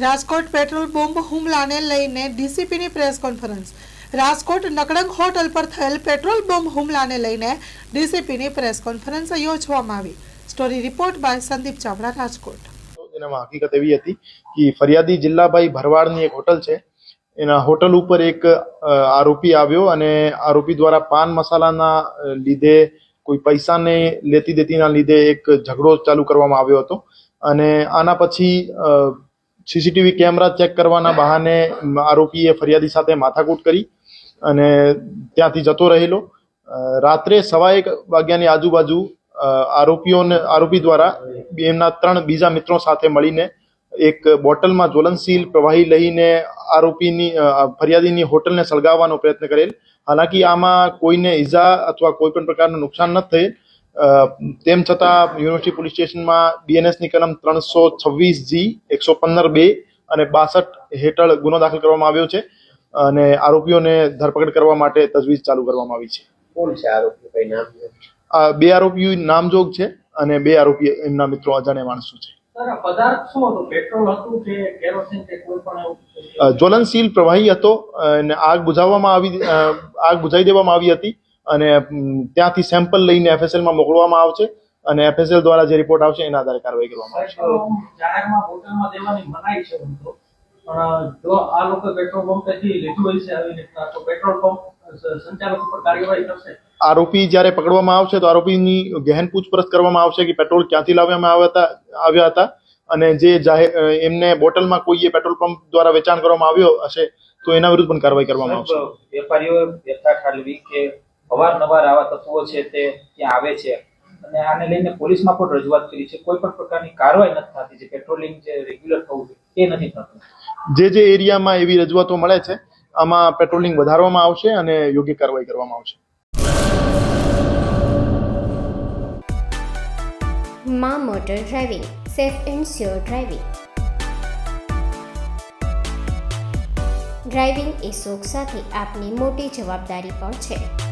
Rajkot petrol bomb હુમલાને લઈને ડીસીપીની પ્રેસ કોન્ફરન્સ. રાજકોટ નકડંગ હોટલ પર થયેલ પેટ્રોલ બોમ્બ હુમલાને લઈને ડીસીપીની પ્રેસ કોન્ફરન્સ યોજવામાં આવી. Story report by Sandeep Chavda, Rajkot. એનામાં હકીકત એવી હતી કે ફરિયાદી જિલ્લાભાઈ ભરવાડની એક હોટલ છે. એના હોટલ ઉપર એક આરોપી આવ્યો અને આરોપી દ્વારા પાન મસાલાના લીધે કોઈ પૈસાને લેતી દેતીના લીધે એક ઝઘડો ચાલુ કરવામાં આવ્યો હતો. અને આના પછી સીસીટીવી કેમેરા ચેક કરવાના બહાને આરોપીએ ફરિયાદી સાથે માથાકૂટ કરી અને ત્યાંથી જતો રહેલો. રાત્રે સવા એક વાગ્યાની આજુબાજુ આરોપીઓને, આરોપી દ્વારા એમના ત્રણ બીજા મિત્રો સાથે મળીને એક બોટલમાં જ્વલનશીલ પ્રવાહી લઈને આરોપીની ફરિયાદીની હોટલને સળગાવવાનો પ્રયત્ન કરેલ. હાલાકી આમાં કોઈને ઈજા અથવા કોઈ પણ પ્રકારનું નુકસાન ન થયેલ. તેમ છતાં યુનિવર્સિટી પોલીસ સ્ટેશનમાં બીએનએસની કલમ ત્રણસો છવ્વીસ જી એકસો પંદર બે અને બાસઠ હેઠળ ગુનો દાખલ કરવામાં આવ્યો છે અને આરોપીઓને ધરપકડ કરવા માટે તજવીજ ચાલુ કરવામાં આવી છે. કોણ છે આરોપી? કઈ નામ આ બે આરોપીઓ નામજોગ છે અને બે આરોપી એમના મિત્રો અજાણ્યા માણસો છે. સર આ પદાર્થ શું હતું? પેટ્રોલ હતું કે કેરોસીન કે કોઈ પણ એવું અ, જ્વલનશીલ પ્રવાહી હતો અને આગ બુઝાવવામાં આવી આગ બુઝાવી દેવામાં આવી હતી. અને ત્યાંથી સેમ્પલ લઈને એફએસએલમાં માં મોકલવામાં આવશે અને એફએસએલ દ્વારા જે રિપોર્ટ આવશે એના આધારે કાર્યવાહી કરવામાં આવશે. પેટ્રોલ પંપ જાહેરમાં હોટલમાં દેવાની મનાઈ છે એમ તો. પણ જો આ લોકો પેટ્રોલ પંપ લીધું હોય છે આવી રીતના તો પેટ્રોલ પંપ સંચાલક ઉપર કાર્યવાહી કરશે. આરોપી જ્યારે પકડવામાં આવશે તો આરોપીની ગહેન પૂછપરછ કરવામાં આવશે કે પેટ્રોલ ક્યાંથી લાવવામાં આવ્યા હતા આવ્યા હતા. અને જે જાહેર એમને બોટલમાં કોઈએ પેટ્રોલ પંપ દ્વારા વેચાણ કરવામાં આવ્યો હશે તો એના વિરુદ્ધ પણ કાર્યવાહી કરવામાં આવશે. વેપારીઓ વ્યથા ઠાલવી કે અવારનવાર આવા તત્વો છે તે ત્યાં આવે છે. અને આને લઈને પોલીસમાં પણ રજૂઆત કરી છે. કોઈ પણ પ્રકારની કાર્યવાહી નથી થતી. જે પેટ્રોલિંગ જે રેગ્યુલર થવું જોઈએ એ નથી થતું. જે જે એરિયામાં એવી રજૂઆતો મળે છે આમાં પેટ્રોલિંગ વધારવામાં આવશે અને યોગ્ય કાર્યવાહી કરવામાં આવશે. માં motor driving safe and sure driving. Driving એ શોખ સાથે આપની મોટી જવાબદારી પણ છે.